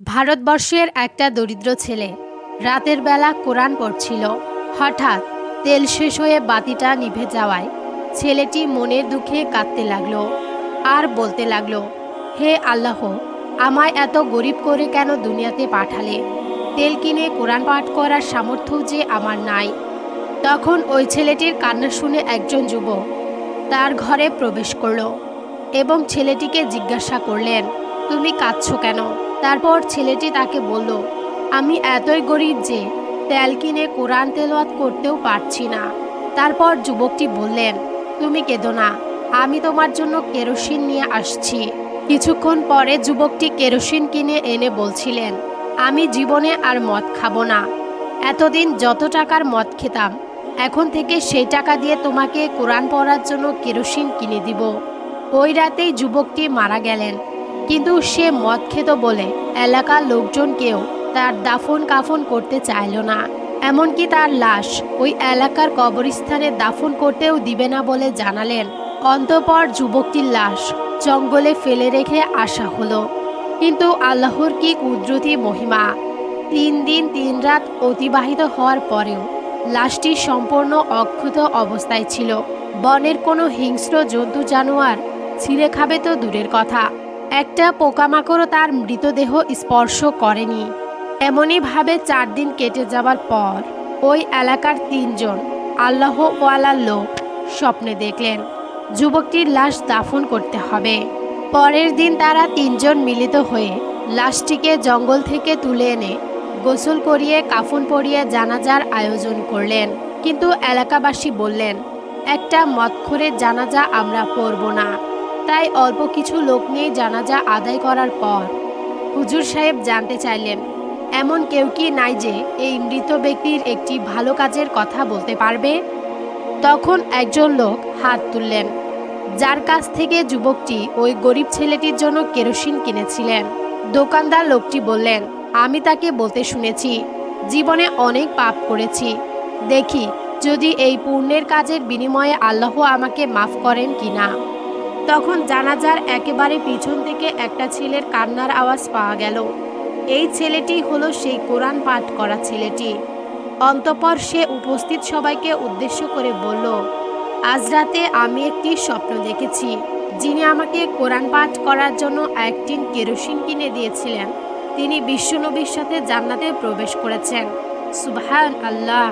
ভারতবর্ষের একটা দরিদ্র ছেলে। রাতের বেলা কোরআন পড়ছিল। হঠাৎ তেল শেষ হয়ে বাতিটা নিভে যাওয়ায় ছেলেটি মনের দুঃখে কাঁদতে লাগল আর বলতে লাগল, হে আল্লাহ, আমায় এত গরিব করে কেন দুনিয়াতে পাঠালে? তেল কিনে কোরআন পাঠ করার সামর্থ্য যে আমার নাই। তখন ওই ছেলেটির কান্না শুনে একজন যুবক তার ঘরে প্রবেশ করল এবং ছেলেটিকে জিজ্ঞাসা করলেন, তুমি কাঁদছ কেন? তারপর ছেলেটি তাকে বলল, আমি এতই গরিব যে তেল কিনে কোরআন তেলাওয়াত করতেও পারছি না। তারপর যুবকটি বললেন, তুমি কেঁদো না, আমি তোমার জন্য কেরোসিন নিয়ে আসছি। কিছুক্ষণ পরে যুবকটি কেরোসিন কিনে এনে বলছিলেন, আমি জীবনে আর মদ খাব না। এতদিন যত টাকার মদ খেতাম, এখন থেকে সেই টাকা দিয়ে তোমাকে কোরআন পড়ার জন্য কেরোসিন কিনে দিব। ওই রাতেই যুবকটি মারা গেলেন। কিন্তু সে মদ খেত বলে এলাকার লোকজন কেউ তার দাফন কাফন করতে চাইল না। এমনকি তার লাশ ওই এলাকার কবরস্থানে দাফন করতেও দিবে না বলে জানালেন অন্তপর যুবকটির লাশ জঙ্গলে ফেলে রেখে আসা হলো। কিন্তু আল্লাহর কি কুদরতি মহিমা। তিন দিন তিন রাত অতিবাহিত হওয়ার পরেও লাশটি সম্পূর্ণ অক্ষত অবস্থায় ছিল। বনের কোনো হিংস্র জন্তু জানোয়ার ছিঁড়ে খাবে তো দূরের কথা। একটা পোকামাকড়ও তার মৃতদেহ স্পর্শ করেনি। এমনইভাবে চার দিন কেটে যাবার পর ওই এলাকার তিনজন আল্লাহ ওয়ালার লোক স্বপ্নে দেখলেন, যুবকটির লাশ দাফন করতে হবে। পরের দিন তারা তিনজন মিলিত হয়ে লাশটিকে জঙ্গল থেকে তুলে এনে গোসল করিয়ে, কাফন পরিয়ে জানাজার আয়োজন করলেন। কিন্তু এলাকাবাসী বললেন, একটা মদখোরের জানাজা আমরা পড়ব না। তাই অল্প কিছু লোক নিয়ে জানাজা আদায় করার পর হুজুর সাহেব জানতে চাইলেন, এমন কেউ কি নাই যে এই মৃত ব্যক্তির একটি ভালো কাজের কথা বলতে পারবে? তখন একজন লোক হাত তুললেন, যার কাছ থেকে যুবকটি ওই গরিব ছেলেটির জন্য কেরোসিন কিনেছিলেন। দোকানদার লোকটি বললেন, আমি তাকে বলতে শুনেছি, জীবনে অনেক পাপ করেছি। দেখি, যদি এই পুণ্যের কাজের বিনিময়ে আল্লাহ আমাকে মাফ করেন কিনা তখন জানাজার একেবারে পিছন থেকে একটা ছেলের কান্নার আওয়াজ পাওয়া গেল। এই ছেলেটি হলো সেই কোরআন পাঠ করা ছেলেটি। অন্তপর সে উপস্থিত সবাইকে উদ্দেশ্য করে বলল, আজ রাতে আমি একটি স্বপ্ন দেখেছি। যিনি আমাকে কোরআন পাঠ করার জন্য এক টিন কেরোসিন কিনে দিয়েছিলেন। তিনি বিশ্বনবীর সাথে জান্নাতে প্রবেশ করেছেন। সুবহান আল্লাহ